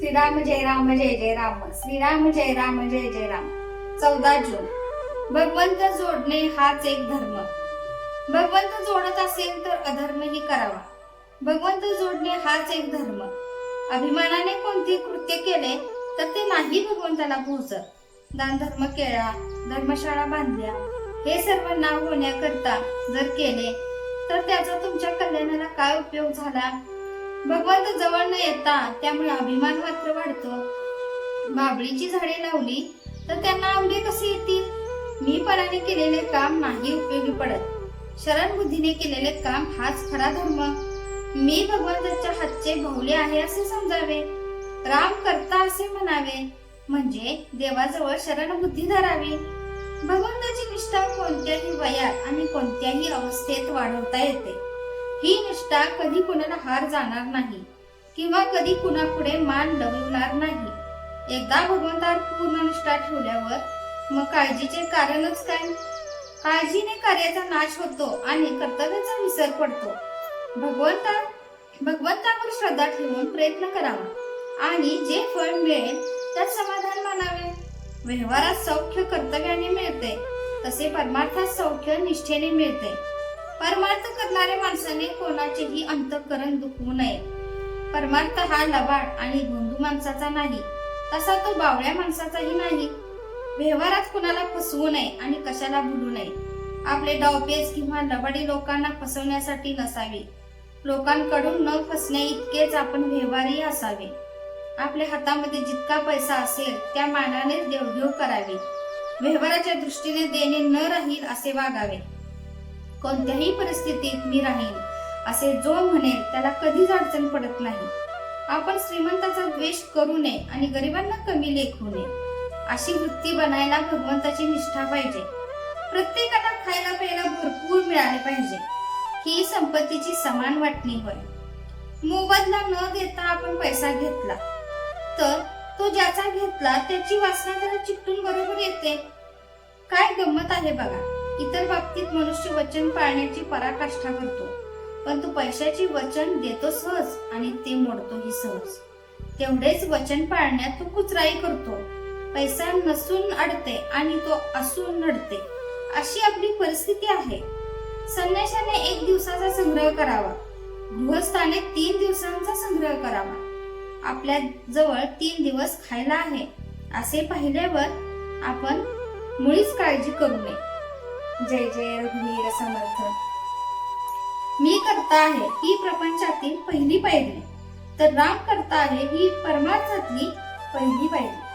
श्रीराम जय राम जय जय राम. श्रीराम जय राम जय जय राम. चौदा जून. भगवंत जोडणे हाच एक धर्म. भगवंत जोडत असेल तर अधर्मही करावा. भगवंत जोडणे हाच एक धर्म. अभिमानाने कोणती कृत्य केले तर ते नाही भगवंताला पोहोचत. दान धर्म केला धर्मशाळा बांधल्या हे सर्व नाव होण्याकरता जर केले तर त्याचा तुमच्या कल्याणाला काय उपयोग झाला? भगवंत जवळ न येता त्यामुळे अभिमान मात्र वाढतो. बाबळीची झाडे लावली तर त्यांना आंबे कसे येतील? मी पराने केलेले काम नाही उपयोगी पडत. शरण बुद्धीने केलेले काम हाच खरा धर्म. मी भगवंताच्या हातचे बहुले आहे असे समजावे. राम करता असे म्हणावे म्हणजे देवाजवळ शरण बुद्धी धरावी. भगवंताची निष्ठा कोणत्याही वयात आणि कोणत्याही अवस्थेत वाढवता येते. ही निष्ठा कधी कुणाला हार जाणार नाही किंवा कधी कुणापुढे मान लवणार नाही. एकदा भगवंतावर पूर्ण निष्ठा ठेवल्यावर मग काळजीचे कारणच काय? काळजीने कार्याचा नाश होतो आणि कर्तव्याचा विसर पडतो. भगवंता भगवंतावर श्रद्धा ठेवून प्रयत्न करावा आणि जे फळ मिळेल त्यात समाधान मानावे. व्यवहारात सौख्य कर्तव्याने मिळते तसे परमार्थात सौख्य निष्ठेने मिळते. परमार्थ करणाऱ्या माणसाने कोणाचेही अंतकरण दुखवू नये. परमार्थ हा लबाड आणि गोंधू माणसाचा नाही तसा तो बावळ्या माणसाचाही नाही. व्यवहारात कुणाला फसवू नये आणि कशाला भुलू नये. आपले डावपेच किंवा लबाडी लोकांना फसवण्यासाठी नसावे. लोकांकडून न फसणे इतकेच आपण व्यवहारही असावे. आपल्या हातामध्ये जितका पैसा असेल त्या मानाने देवघेव करावी. व्यवहाराच्या दृष्टीने देणे न राहील असे वागावे. कोणत्याही परिस्थितीत मी राहीन असे जो म्हणेल त्याला कधीच अडचण पडत नाही. आपण श्रीमंताचा द्वेष करू नये आणि गरिबांना कमी लेखू नये. अशी वृत्ती बनायला भगवंताची निष्ठा पाहिजे. प्रत्येकाला खायला प्यायला भरपूर मिळाले पाहिजे. ही संपत्तीची समान वाटणी होय. मोबदला न देता आपण पैसा घेतला तर तो ज्याचा घेतला त्याची वासना त्याला चिकटून बरोबर येते. काय गंमत आहे बघा. इतर बाबतीत मनुष्य वचन पाळण्याची पराकाष्ठा करतो. पण तू पैशाची वचन देतो सहज आणि ते मोडतोही सहज. तेवढेच वचन पाळण्यात तो कुचराई करतो. पैसा नसून अडते आणि तो असून नडते अशी आपली परिस्थिती आहे. संन्याशाने एक दिवसाचा संग्रह करावा. गृहस्थाने तीन दिवसांचा संग्रह करावा. आपल्या जवळ तीन दिवस खायला आहे. असे पाहिल्यावर आपण मुळीच काळजी करू नये. जय जय रघुवीर समर्थ. मी करता आहे ही प्रपंचातील पहिली पायरी तर राम करता आहे ही परमार्थातली पहिली पायरी